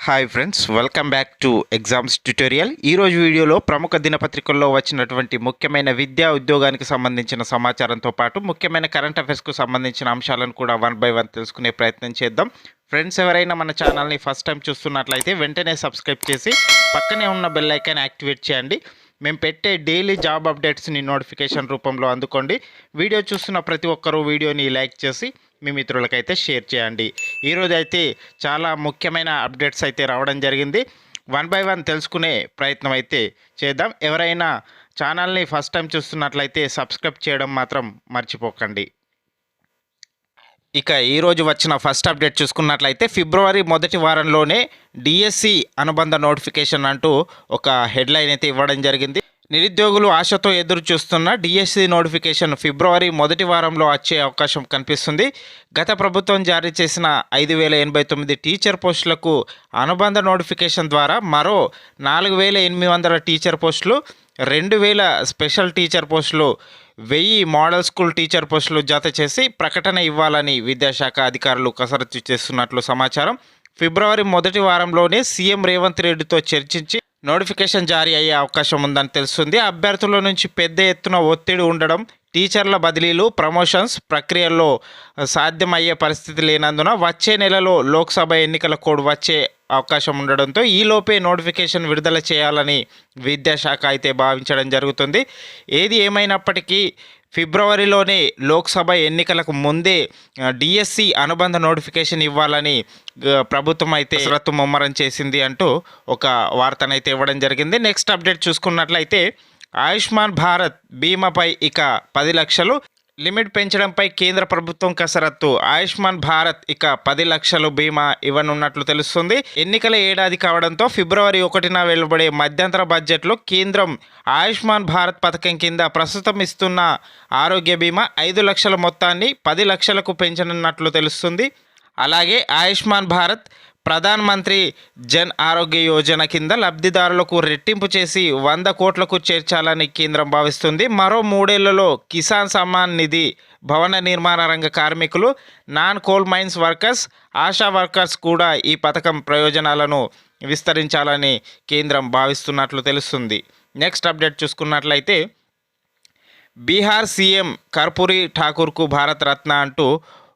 Hi friends welcome back to exams tutorial ఈరోజు వీడియోలో ప్రముఖ దినపత్రికల్లో వచ్చినటువంటి ముఖ్యమైన విద్యా ఉద్యోగానికి సంబంధించిన సమాచారంతో పాటు ముఖ్యమైన కరెంట్ అఫైర్స్కు సంబంధించిన అంశాలను కూడా వన్ బై వన్ తెలుసుకునే ప్రయత్నం చేద్దాం. ఫ్రెండ్స్ ఎవరైనా మన ఛానల్ని ఫస్ట్ టైం చూస్తున్నట్లయితే వెంటనే సబ్స్క్రైబ్ చేసి పక్కనే ఉన్న బెల్ ఐకాన్ యాక్టివేట్ చేయండి. మేము పెట్టే డైలీ జాబ్ అప్డేట్స్ని నోటిఫికేషన్ రూపంలో అందుకోండి. వీడియో చూస్తున్న ప్రతి ఒక్కరూ వీడియోని లైక్ చేసి మీ మిత్రులకైతే షేర్ చేయండి. ఈరోజు అయితే చాలా ముఖ్యమైన అప్డేట్స్ అయితే రావడం జరిగింది. వన్ బై వన్ తెలుసుకునే ప్రయత్నం అయితే చేద్దాం. ఎవరైనా ఛానల్ని ఫస్ట్ టైం చూస్తున్నట్లయితే సబ్స్క్రైబ్ చేయడం మాత్రం మర్చిపోకండి. ఇక ఈరోజు వచ్చిన ఫస్ట్ అప్డేట్ చూసుకున్నట్లయితే ఫిబ్రవరి మొదటి వారంలోనే డిఎస్సి అనుబంధ నోటిఫికేషన్ అంటూ ఒక హెడ్లైన్ అయితే ఇవ్వడం జరిగింది. నిరుద్యోగులు ఆశతో ఎదురు చూస్తున్న డిఎస్సి నోటిఫికేషన్ ఫిబ్రవరి మొదటి వారంలో వచ్చే అవకాశం కనిపిస్తుంది. గత ప్రభుత్వం జారీ చేసిన ఐదు వేల ఎనభై తొమ్మిది టీచర్ పోస్టులకు అనుబంధ నోటిఫికేషన్ ద్వారా మరో నాలుగు వేల ఎనిమిది వందల టీచర్ పోస్టులు రెండు వేల స్పెషల్ టీచర్ పోస్టులు వెయ్యి మోడల్ స్కూల్ టీచర్ పోస్టులు జత చేసి ప్రకటన ఇవ్వాలని విద్యాశాఖ అధికారులు కసరత్తు చేస్తున్నట్లు సమాచారం. ఫిబ్రవరి మొదటి వారంలోనే సీఎం రేవంత్ రెడ్డితో చర్చించి నోటిఫికేషన్ జారీ అయ్యే అవకాశం ఉందని తెలుస్తుంది. అభ్యర్థుల నుంచి పెద్ద ఎత్తున ఒత్తిడి ఉండడం టీచర్ల బదిలీలు ప్రమోషన్స్ ప్రక్రియల్లో సాధ్యమయ్యే పరిస్థితి లేనందున వచ్చే నెలలో లోక్సభ ఎన్నికల కోడ్ వచ్చే అవకాశం ఉండడంతో ఈలోపే నోటిఫికేషన్ విడుదల చేయాలని విద్యాశాఖ అయితే భావించడం జరుగుతుంది. ఏది ఏమైనప్పటికీ ఫిబ్రవరిలోనే లోక్సభ ఎన్నికలకు ముందే డిఎస్సి అనుబంధ నోటిఫికేషన్ ఇవ్వాలని ప్రభుత్వం అయితే కసరత్తు ముమ్మరం చేసింది అంటూ ఒక వార్తనైతే ఇవ్వడం జరిగింది. నెక్స్ట్ అప్డేట్ చూసుకున్నట్లయితే ఆయుష్మాన్ భారత్ బీమాపై ఇక పది లక్షలు లిమిట్ పెంచడంపై కేంద్ర ప్రభుత్వం కసరత్తు. ఆయుష్మాన్ భారత్ ఇక పది లక్షలు బీమా ఇవ్వనున్నట్లు తెలుస్తుంది. ఎన్నికల ఏడాది కావడంతో ఫిబ్రవరి ఒకటిన వెలువడే మధ్యంతర బడ్జెట్లో కేంద్రం ఆయుష్మాన్ భారత్ పథకం కింద ప్రస్తుతం ఇస్తున్న ఆరోగ్య బీమా ఐదు లక్షల మొత్తాన్ని పది లక్షలకు పెంచనున్నట్లు తెలుస్తుంది. అలాగే ఆయుష్మాన్ భారత్ ప్రధాన్ మంత్రి జన్ ఆరోగ్య యోజన కింద లబ్ధిదారులకు రెట్టింపు చేసి వంద కోట్లకు చేర్చాలని కేంద్రం భావిస్తుంది. మరో మూడేళ్ళలో కిసాన్ సమ్మాన్ నిధి భవన నిర్మాణ రంగ కార్మికులు non coal mines workers ASHA workers కూడా ఈ పథకం ప్రయోజనాలను విస్తరించాలని కేంద్రం భావిస్తున్నట్లు తెలుస్తుంది. నెక్స్ట్ అప్డేట్ చూసుకున్నట్లయితే బీహార్ సీఎం కర్పూరి ఠాకూర్కు భారత రత్న అంటూ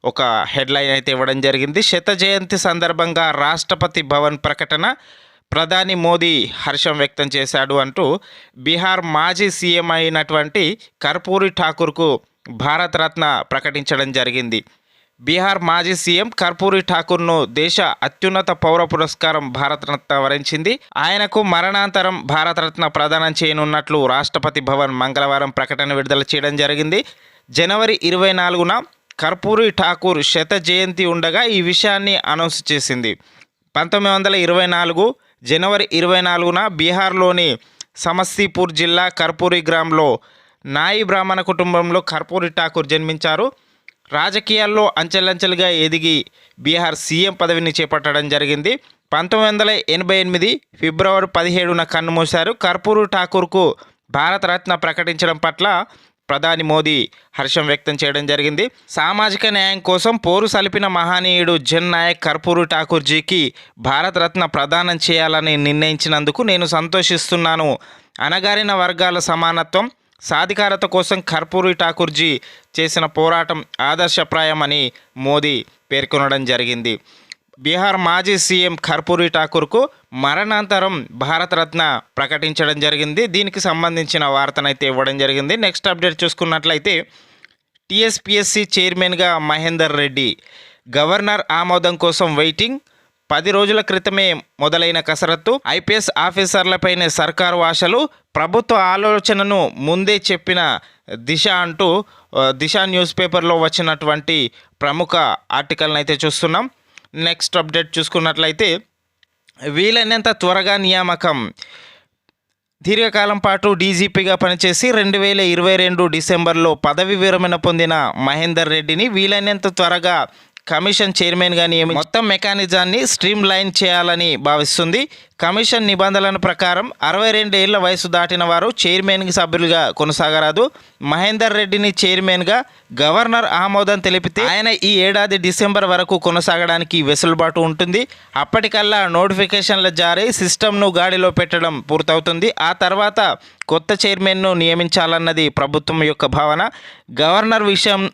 ఒక హెడ్లైన్ అయితే ఇవ్వడం జరిగింది. శత జయంతి సందర్భంగా రాష్ట్రపతి భవన్ ప్రకటన ప్రధాని మోదీ హర్షం వ్యక్తం చేశాడు అంటూ బీహార్ మాజీ సీఎం అయినటువంటి కర్పూరి ఠాకూర్కు భారతరత్న ప్రకటించడం జరిగింది. బీహార్ మాజీ సీఎం కర్పూరి ఠాకూర్ను దేశ అత్యున్నత పౌర పురస్కారం భారతరత్న వరించింది. ఆయనకు మరణాంతరం భారతరత్న ప్రదానం చేయనున్నట్లు రాష్ట్రపతి భవన్ మంగళవారం ప్రకటన విడుదల చేయడం జరిగింది. జనవరి ఇరవై నాలుగున కర్పూరి ఠాకూర్ శత జయంతి ఉండగా ఈ విషయాన్ని అనౌన్స్ చేసింది. పంతొమ్మిది వందల ఇరవై నాలుగు జనవరి ఇరవై నాలుగున బీహార్లోని సమస్తీపూర్ జిల్లా కర్పూరి గ్రామంలో నాయి బ్రాహ్మణ కుటుంబంలో కర్పూరి ఠాకూర్ జన్మించారు. రాజకీయాల్లో అంచెలంచెలుగా ఎదిగి బీహార్ సీఎం పదవిని చేపట్టడం జరిగింది. పంతొమ్మిది వందల ఎనభై ఎనిమిది ఫిబ్రవరి పదిహేడున కన్నుమూశారు కర్పూరి ఠాకూర్కు భారతరత్న ప్రకటించడం పట్ల ప్రధాని మోదీ హర్షం వ్యక్తం చేయడం జరిగింది. సామాజిక న్యాయం కోసం పోరు సలిపిన మహనీయుడు జన్ నాయక్ కర్పూరి ఠాకూర్జీకి భారతరత్న ప్రదానం చేయాలని నిర్ణయించినందుకు నేను సంతోషిస్తున్నాను. అణగారిన వర్గాల సమానత్వం సాధికారత కోసం కర్పూరి ఠాకూర్జీ చేసిన పోరాటం ఆదర్శప్రాయమని మోదీ పేర్కొనడం జరిగింది. బీహార్ మాజీ సీఎం కర్పూరి ఠాకూర్కు మరణాంతరం భారతరత్న ప్రకటించడం జరిగింది. దీనికి సంబంధించిన వార్తనైతే ఇవ్వడం జరిగింది. నెక్స్ట్ అప్డేట్ చూసుకున్నట్లయితే టీఎస్పిఎస్సి చైర్మన్గా మహేందర్ రెడ్డి గవర్నర్ ఆమోదం కోసం వెయిటింగ్. పది రోజుల క్రితమే మొదలైన కసరత్తు. ఐపీఎస్ ఆఫీసర్లపైనే సర్కారు ఆశలు. ప్రభుత్వ ఆలోచనను ముందే చెప్పిన దిశ అంటూ దిశ న్యూస్ పేపర్లో వచ్చినటువంటి ప్రముఖ ఆర్టికల్ని అయితే చూస్తున్నాం. నెక్స్ట్ అప్డేట్ చూసుకున్నట్లయితే వీలైనంత త్వరగా నియామకం. దీర్ఘకాలం పాటు డీజీపీగా పనిచేసి రెండు వేల ఇరవై రెండు డిసెంబర్లో పదవి విరమణ పొందిన మహేందర్ రెడ్డిని వీలైనంత త్వరగా కమిషన్ చైర్మన్గా నియమి మొత్తం మెకానిజాన్ని స్ట్రీమ్ లైన్ చేయాలని భావిస్తుంది. కమిషన్ నిబంధనల ప్రకారం అరవై రెండు ఏళ్ళ వయసు దాటిన వారు చైర్మన్ సభ్యులుగా కొనసాగరాదు. మహేందర్ రెడ్డిని చైర్మన్గా గవర్నర్ ఆమోదం తెలిపితే ఆయన ఈ ఏడాది డిసెంబర్ వరకు కొనసాగడానికి వెసులుబాటు ఉంటుంది. అప్పటికల్లా నోటిఫికేషన్ల జారీ సిస్టమ్ను గాడిలో పెట్టడం పూర్తవుతుంది. ఆ తర్వాత కొత్త చైర్మన్ను నియమించాలన్నది ప్రభుత్వం యొక్క భావన. గవర్నర్ విషయం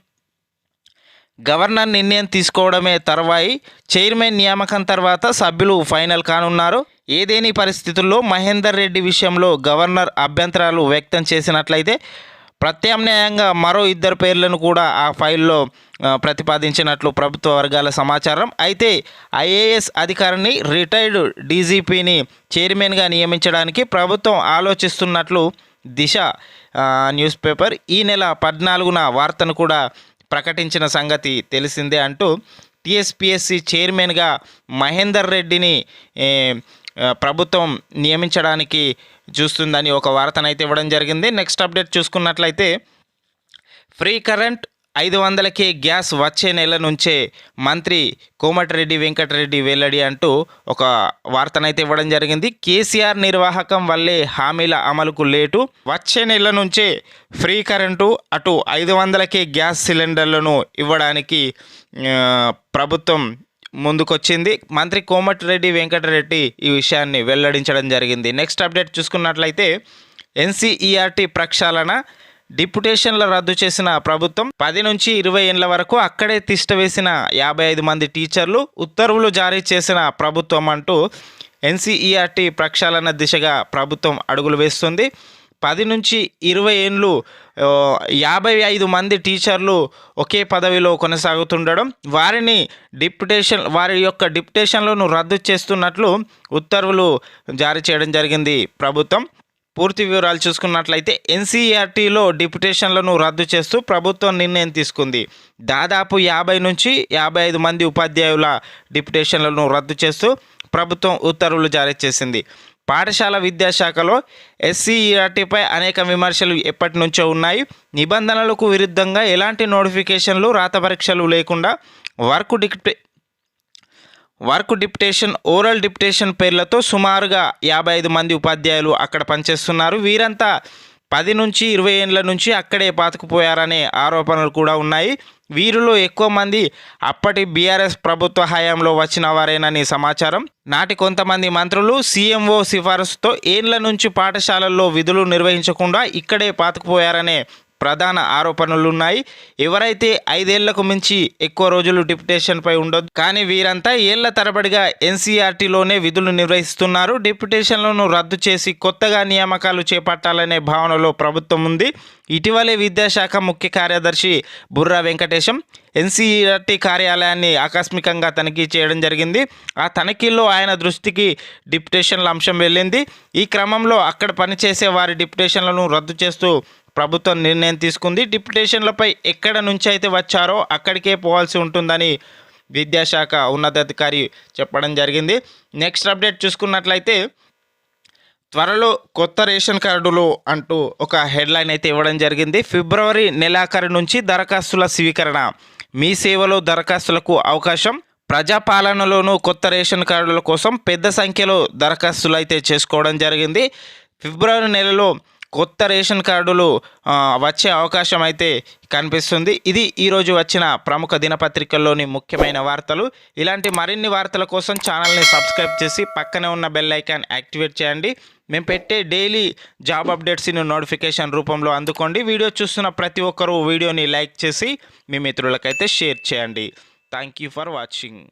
గవర్నర్ నిర్ణయం తీసుకోవడమే తర్వాయి చైర్మన్ నియామకం తర్వాత సభ్యులు ఫైనల్ కానున్నారు. ఏదేని పరిస్థితుల్లో మహేందర్ రెడ్డి విషయంలో గవర్నర్ అభ్యంతరాలు వ్యక్తం చేసినట్లయితే ప్రత్యామ్నాయంగా మరో ఇద్దరు పేర్లను కూడా ఆ ఫైల్లో ప్రతిపాదించినట్లు ప్రభుత్వ వర్గాల సమాచారం. అయితే ఐఏఎస్ అధికారిని రిటైర్డ్ డీజీపీని చైర్మన్గా నియమించడానికి ప్రభుత్వం ఆలోచిస్తున్నట్లు దిశ న్యూస్ పేపర్ ఈ నెల పద్నాలుగున వార్తను కూడా ప్రకటించిన సంగతి తెలిసిందే అంటూ టీఎస్పీఎస్సీ చైర్మన్గా మహేందర్ రెడ్డిని ప్రభుత్వం నియమించడానికి చూస్తుందని ఒక వార్తనైతే ఇవ్వడం జరిగింది. నెక్స్ట్ అప్డేట్ చూసుకున్నట్లయితే ఫ్రీ కరెంట్ ఐదు వందలకే గ్యాస్ వచ్చే నెల నుంచే మంత్రి కోమటిరెడ్డి వెంకటరెడ్డి వెల్లడి అంటూ ఒక వార్తనైతే ఇవ్వడం జరిగింది. కేసీఆర్ నిర్వాహకం వల్లే హామీల అమలుకు లేటు. వచ్చే నెల నుంచే ఫ్రీ కరెంటు అటు ఐదు వందలకే గ్యాస్ సిలిండర్లను ఇవ్వడానికి ప్రభుత్వం ముందుకొచ్చింది. మంత్రి కోమటిరెడ్డి వెంకటరెడ్డి ఈ విషయాన్ని వెల్లడించడం జరిగింది. నెక్స్ట్ అప్డేట్ చూసుకున్నట్లయితే ఎన్సీఈఆర్టీ ప్రక్షాళన డిప్యుటేషన్ల రద్దు చేసిన ప్రభుత్వం పది నుంచి ఇరవై ఏళ్ళ వరకు అక్కడే తిష్ట వేసిన యాభై ఐదు మంది టీచర్లు ఉత్తర్వులు జారీ చేసిన ప్రభుత్వం అంటూ ఎన్సీఈఆర్టీ ప్రక్షాళన దిశగా ప్రభుత్వం అడుగులు వేస్తుంది. పది నుంచి ఇరవై ఏళ్ళు యాభై ఐదు మంది టీచర్లు ఒకే పదవిలో కొనసాగుతుండడం వారిని డిప్యుటేషన్ వారి యొక్క డిప్యుటేషన్లను రద్దు చేస్తున్నట్లు ఉత్తర్వులు జారీ చేయడం జరిగింది ప్రభుత్వం. పూర్తి వివరాలు చూసుకున్నట్లయితే ఎన్సీఆర్టీలో డిప్యుటేషన్లను రద్దు చేస్తూ ప్రభుత్వం నిర్ణయం తీసుకుంది. దాదాపు యాభై నుంచి యాభై ఐదు మంది ఉపాధ్యాయుల డిప్యుటేషన్లను రద్దు చేస్తూ ప్రభుత్వం ఉత్తర్వులు జారీ చేసింది. పాఠశాల విద్యాశాఖలో ఎస్సీఈఆర్టీపై అనేక విమర్శలు ఎప్పటి నుంచో ఉన్నాయి. నిబంధనలకు విరుద్ధంగా ఎలాంటి నోటిఫికేషన్లు రాత పరీక్షలు లేకుండా వర్క్ డిక్టే వర్క్ డిప్టేషన్ ఓరల్ డిప్టేషన్ పేర్లతో సుమారుగా యాభై ఐదు మంది ఉపాధ్యాయులు అక్కడ పనిచేస్తున్నారు. వీరంతా పది నుంచి ఇరవై ఏళ్ళ నుంచి అక్కడే పాతుకుపోయారనే ఆరోపణలు కూడా ఉన్నాయి. వీరిలో ఎక్కువ మంది అప్పటి బీఆర్ఎస్ ప్రభుత్వ హయాంలో వచ్చిన వారేనని సమాచారం. నాటి కొంతమంది మంత్రులు సీఎంఓ సిఫారసుతో ఏళ్ళ నుంచి పాఠశాలల్లో విధులు నిర్వహించకుండా ఇక్కడే పాతుకుపోయారనే ప్రధాన ఆరోపణలు ఉన్నాయి ఎవరైతే ఐదేళ్ళకు మించి ఎక్కువ రోజులు డిప్యుటేషన్పై ఉండొద్దు కానీ వీరంతా ఏళ్ళ తరబడిగా ఎన్సీఆర్టీలోనే విధులు నిర్వహిస్తున్నారు. డిప్యుటేషన్లను రద్దు చేసి కొత్తగా నియామకాలు చేపట్టాలనే భావనలో ప్రభుత్వం ఉంది. ఇటీవలే విద్యాశాఖ ముఖ్య కార్యదర్శి బుర్రా వెంకటేశం ఎన్సీఆర్టీ కార్యాలయాన్ని ఆకస్మికంగా తనిఖీ చేయడం జరిగింది. ఆ తనిఖీల్లో ఆయన దృష్టికి డిప్యుటేషన్ల అంశం వెళ్ళింది. ఈ క్రమంలో అక్కడ పనిచేసే వారి డిప్యుటేషన్లను రద్దు చేస్తూ ప్రభుత్వం నిర్ణయం తీసుకుంది. డిప్యుటేషన్లపై ఎక్కడ నుంచి అయితే వచ్చారో అక్కడికే పోవాల్సి ఉంటుందని విద్యాశాఖ ఉన్నతాధికారి చెప్పడం జరిగింది. నెక్స్ట్ అప్డేట్ చూసుకున్నట్లయితే త్వరలో కొత్త రేషన్ కార్డులు అంటూ ఒక హెడ్లైన్ అయితే ఇవ్వడం జరిగింది. ఫిబ్రవరి నెలాఖరు నుంచి దరఖాస్తుల స్వీకరణ. మీ సేవలో దరఖాస్తులకు అవకాశం. ప్రజాపాలనలోనూ కొత్త రేషన్ కార్డుల కోసం పెద్ద సంఖ్యలో దరఖాస్తులు అయితే చేసుకోవడం జరిగింది. ఫిబ్రవరి నెలలో కొత్త రేషన్ కార్డులు వచ్చే అవకాశం అయితే కనిపిస్తుంది. ఇది ఈరోజు వచ్చిన ప్రముఖ దినపత్రికల్లోని ముఖ్యమైన వార్తలు. ఇలాంటి మరిన్ని వార్తల కోసం ఛానల్ని సబ్స్క్రైబ్ చేసి పక్కనే ఉన్న బెల్ ఐకాన్ యాక్టివేట్ చేయండి. మేము పెట్టే డైలీ జాబ్ అప్డేట్స్ని నోటిఫికేషన్ రూపంలో అందుకోండి. వీడియో చూస్తున్న ప్రతి ఒక్కరూ వీడియోని లైక్ చేసి మీ మిత్రులకైతే షేర్ చేయండి. Thank you for watching.